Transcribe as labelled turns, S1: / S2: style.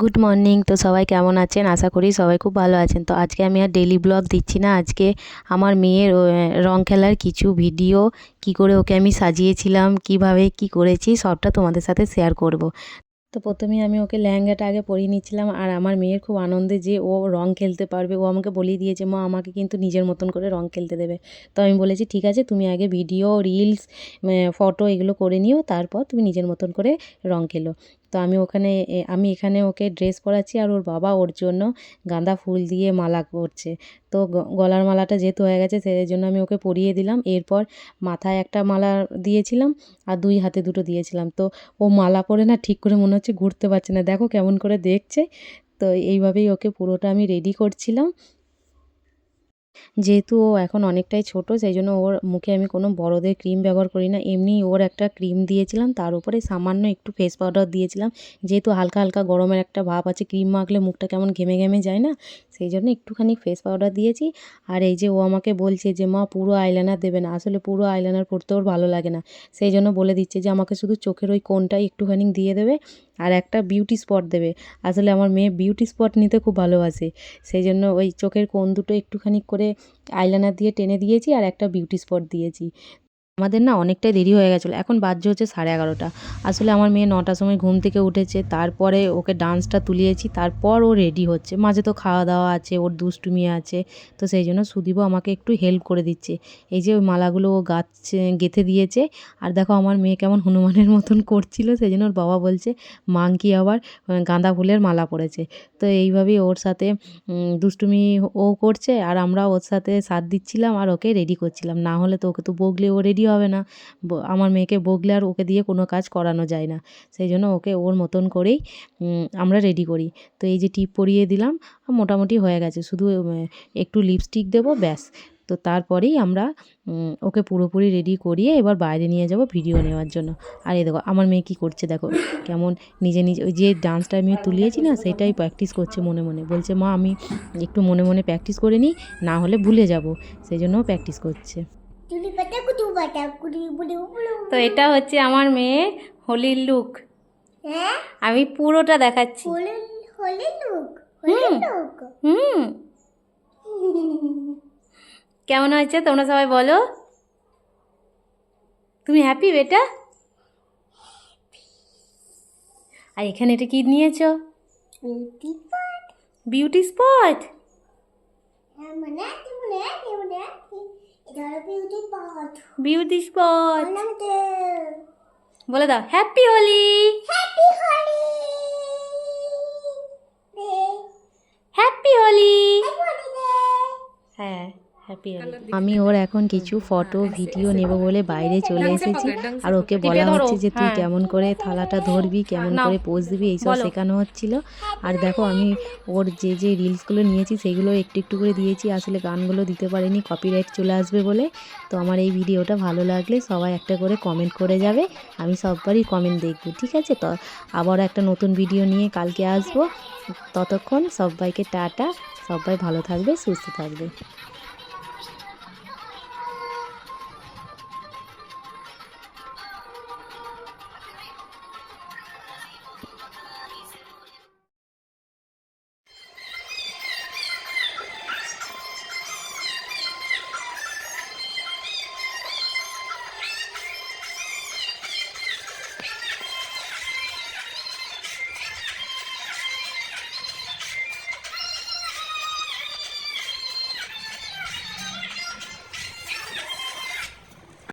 S1: Good morning তো সবাই কেমন আছেন? আশা করি সবাই খুব ভালো আছেন। তো আজকে আমি আর ডেলি ব্লগ দিচ্ছি না। আজকে আমার মেয়ের রং খেলার কিছু ভিডিও কি করে ওকে আমি সাজিয়েছিলাম, কীভাবে কি করেছি, সবটা তোমাদের সাথে শেয়ার করব। তো প্রথমে আমি ওকে লেহেঙ্গাটা আগে পরিয়ে নিচ্ছিলাম আর আমার মেয়ের খুব আনন্দে যে ও রং খেলতে পারবে। ও আমাকে বলিয়ে দিয়েছে, মা, আমাকে কিন্তু নিজের মতন করে রং খেলতে দেবে। তো আমি বলেছি, ঠিক আছে, তুমি আগে ভিডিও, রিলস ফটো এগুলো করে নিও, তারপর তুমি নিজের মতন করে রং খেলো। তো আমি ওখানে আমি এখানে ওকে ড্রেস পরাচ্ছি আর ওর বাবা ওর জন্য গাঁদা ফুল দিয়ে মালা করছে। তো গলার মালাটা যেহেতু হয়ে গেছে, সেই জন্য আমি ওকে পরিয়ে দিলাম। এরপর মাথায় একটা মালা দিয়েছিলাম আর দুই হাতে দুটো দিয়েছিলাম। তো ও মালা পরে না ঠিক করে মনে হচ্ছে ঘুরতে পারছে না। দেখো কেমন করে দেখছে। তো এইভাবেই ওকে পুরোটা আমি রেডি করছিলাম। যেহেতু ও এখন অনেকটাই ছোট, সেই জন্য ওর মুখে আমি কোনো বড়দের ক্রিম ব্যবহার করি না। এমনি ওর একটা ক্রিম দিয়েছিলাম, তার উপরে সামান্য একটু ফেস পাউডার দিয়েছিলাম। যেহেতু হালকা হালকা গরমের একটা ভাব আছে ক্রিম মাখলে মুখটা কেমন ঘেমে ঘেমে যায় না, সেই জন্য একটুখানি ফেস পাউডার দিয়েছি। আর এই যে ও আমাকে বলছে যে, মা, পুরো আইলাইনার দেবে না। আসলে পুরো আইলাইনার পরতে ওর ভালো লাগে না। সেই জন্য বলে দিচ্ছে যে, আমাকে শুধু চোখের ওই কোনটাই একটুখানি দিয়ে দেবে। আর একটা বিউটি স্পট দেবে। আসলে আমার মেয়ে বিউটি স্পট নিতে খুব ভালোবাসে। সেই জন্য ওই চোখের কোন দুটো একটুখানি করে আইলানার দিয়ে টেনে দিয়েছি আর একটা বিউটি স্পট দিয়েছি। আমাদের না অনেকটাই দেরি হয়ে গেছিল। এখন বাজছে হচ্ছে সাড়ে এগারোটা। আসলে আমার মেয়ে নটার সময় ঘুম থেকে উঠেছে, তারপরে ওকে ডান্সটা তুলিয়েছি, তারপর ও রেডি হচ্ছে। মাঝে তো খাওয়া দাওয়া আছে, ওর দুষ্টুমি আছে, তো সেই জন্য সুদীপও আমাকে একটু হেল্প করে দিচ্ছে। এই যে ওই মালাগুলো ও গাচ্ছে, গেঁথে দিয়েছে, আর দেখো আমার মেয়ে কেমন হনুমানের মতন করছিল, সেই জন্য ওর বাবা বলছে মাংকি আবার গাঁদা ফুলের মালা পরেছে। তো এইভাবেই ওর সাথে দুষ্টুমি ও করছে, আর আমরা ওর সাথে সাথ দিচ্ছিলাম, আর ওকে রেডি করছিলাম। না হলে তো ওকে তো বগলে ও রেডি হবে না। আমার মেয়েকে বগলে আর ওকে দিয়ে কোনো কাজ করানো যায় না। সেই জন্য ওকে ওর মতন করেই আমরা রেডি করি। তো এই যে টিপ পরিয়ে দিলাম, মোটামুটি হয়ে গেছে। শুধু একটু লিপস্টিক দেবো, ব্যাস। তো তারপরেই আমরা ওকে পুরোপুরি রেডি করিয়ে এবার বাইরে নিয়ে যাব ভিডিও নেওয়ার জন্য। আর এই দেখো, আমার মেয়ে কী করছে দেখো, কেমন নিজে নিজে, ওই যে ডান্সটা আমি তুলিয়েছি না, সেটাই প্র্যাকটিস করছে মনে মনে। বলছে, মা, আমি একটু মনে মনে প্র্যাকটিস করে নিই, না হলে ভুলে যাব। সেই জন্য প্র্যাকটিস করছে। তো এটা হচ্ছে আমার মেয়ে হোলির লুক
S2: হ্যাঁ?
S1: আমি পুরোটা দেখাচ্ছি। হুম। কেমন হয়েছে তোমরা সবাই বলো? তুমি হ্যাপি বেটা? আর এখানে এটা কি নিয়েছ?
S2: বিউটি পাট
S1: বিউটি স্পট
S2: বিউটি পাট।
S1: বিউটি স্পট বলে দাও
S2: হ্যাপি হোলি দে
S1: হ্যাপি হোলি
S2: হ্যাপি হোলি দে
S1: হ্যাঁ হ্যাপি আমি ওর এখন কিছু ফটো ভিডিও নেব বলে বাইরে চলে এসেছি। আর ওকে বলা হচ্ছে যে তুই কেমন করে থালাটা ধরবি কেমন করে পোজ দিবি এইসব শেখানো হচ্ছিল। আর দেখো আমি ওর যে যে রিলসগুলো নিয়েছি সেগুলো একটু একটু করে দিয়েছি। আসলে গানগুলো দিতে পারিনি কপিরাইট চলে আসবে বলে। তো আমার এই ভিডিওটা ভালো লাগলে সবাই একটা করে কমেন্ট করে যাবে। আমি সববারই কমেন্ট দেখব ঠিক আছে? তো আবার একটা নতুন ভিডিও নিয়ে কালকে আসব। ততক্ষণ সবাইকে টাটা। সবাই ভালো থাকবে সুস্থ থাকবে।